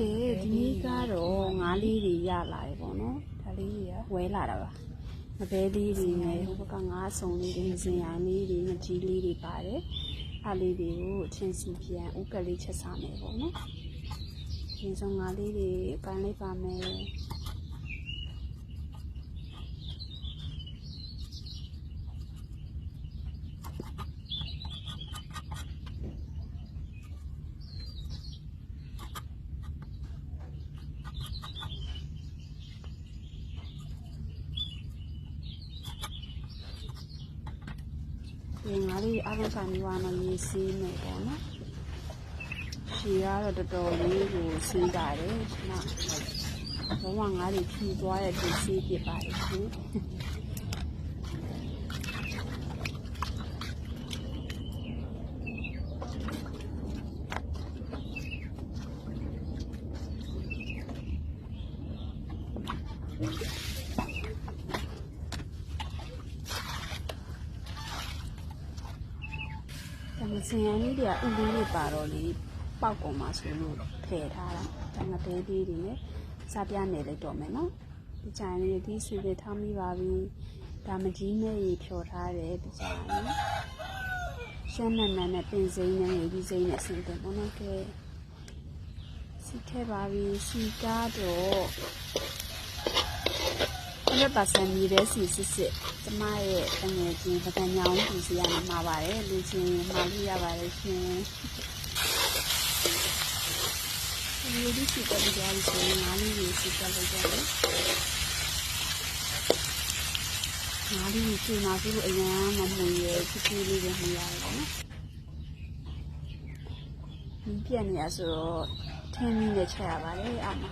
ကဲဒီနေ့ကတော့ငါးလေးတွေရလာတယ်ပေါ့နော်ဒါလေးတွေကဝဲလာတာပါငပဲလေးတွေနဲ့ဟိုဘက်ကငါးစုံလေးတွေစင်ရလေးတွေငကြီးလေးတွေပါတယ်အားလေးတွေကိုအချင်းစီပြန်ဥကလေးချက်စားမယ်ပေါ့နော်ဒီဆုံးငါးလေးတွေကန်လိုက်ပါမယ် ဒီငါးလေးအားလုံးစာမျိုးကတော့မြေစီးမယ်ပေါ့နော်ရှည်ကတော့တော်တော်လေးကိုစီးတာတယ်ရှင်မဘောမငါးလေးဖြီးသွားတဲ့ဒီစီးပြပါတယ်ရှင်ဒါ မစင်ရန်လေးတွေကဥလေးတွေပါတော့လေပေါက်ကုန်မှာဆိုလို့ထည့်ထားတာဒါငါတဲလေးတွေနဲ့စားပြနေလိုက်တော့မယ်နော်ဒီချိုင်လေးဒီဆွေတွေထားမိပါပြီဒါမကြီးနဲ့ရေဖြော်ထားတယ်ဒီချိုင်ရှမ်းနန်းနန်းနဲ့ပင်စိမ်းနဲ့ရေကြီးစိမ်းနဲ့ဆင်တယ်ပေါ့နော်ကဲစီထဲပါပြီစီကားတော့ အဲ့ပါစံမြေတဲ့စီစစ်စစ်ကျမရဲ့တငယ်ချင်းပကံညောင်းပြည်စီရမှာမှာပါတယ်လူချင်းမှာလို့ရပါတယ်ရှင်ဒီလိုဒီစီတက်ကြရဆိုရင်ငါးလေးကိုစီတက်လိုက်ကြတယ်ငါးလေးကိုချိန်မှာဆိုလို့အရင်မမွေရချစ်ချစ်လေးပဲမရတယ်နော်ဒီပြက်နေရဆိုတော့ထင်းမီးနဲ့ချက်ရပါတယ်အမ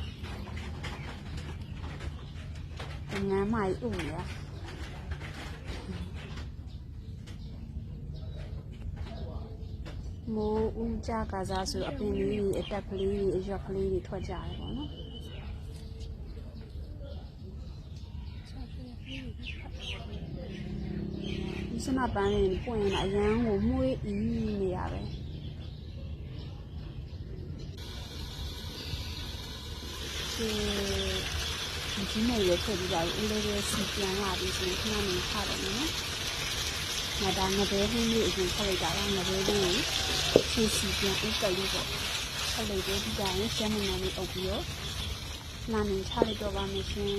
ငမ်းမကြီးဥနေရမိုးဦးကြကစားဆိုအပင်လေးတွေအတက်ကလေးတွေအရွက်ကလေးတွေထွက်ကြတယ်ပေါ့နော်ဒီစမပန်းလေးပွင့်လာအရန်ကိုမှုေးအီးနေရပဲဒီဒီ ကြီးနဲ့ရွက်ထွက်ပြီးပါပြီအလေးလေးစီပြန်လာပြီဆိုရင်ခဏနေခါတယ်နော်။ငါဒါငပဲဟင်းလေးအရင်ဖက်လိုက်တာကငပဲလေးကိုစီစီပြန်ဥကလေးပေါ့။ဖက်လိုက်တဲ့ဒီကရင်ရှမ်းမနန်လေးအုပ်ပြီးတော့နာနေချလိုက်တော့ပါမယ်ရှင်။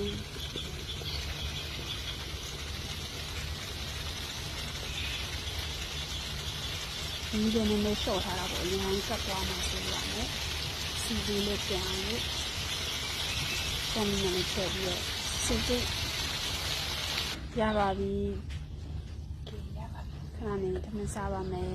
ဒီလိုနည်းနည်းလျှော့ထားတာပေါ့။ရဟန်းကတ်သွားမှဆိုရမယ်။စီလေးလေးပြန်အောင်လို့ ဆမ်မီနဲ့ချက်ပြီးတော့စစ်စစ်ရပါပြီခဏနေထမင်းစားပါမယ်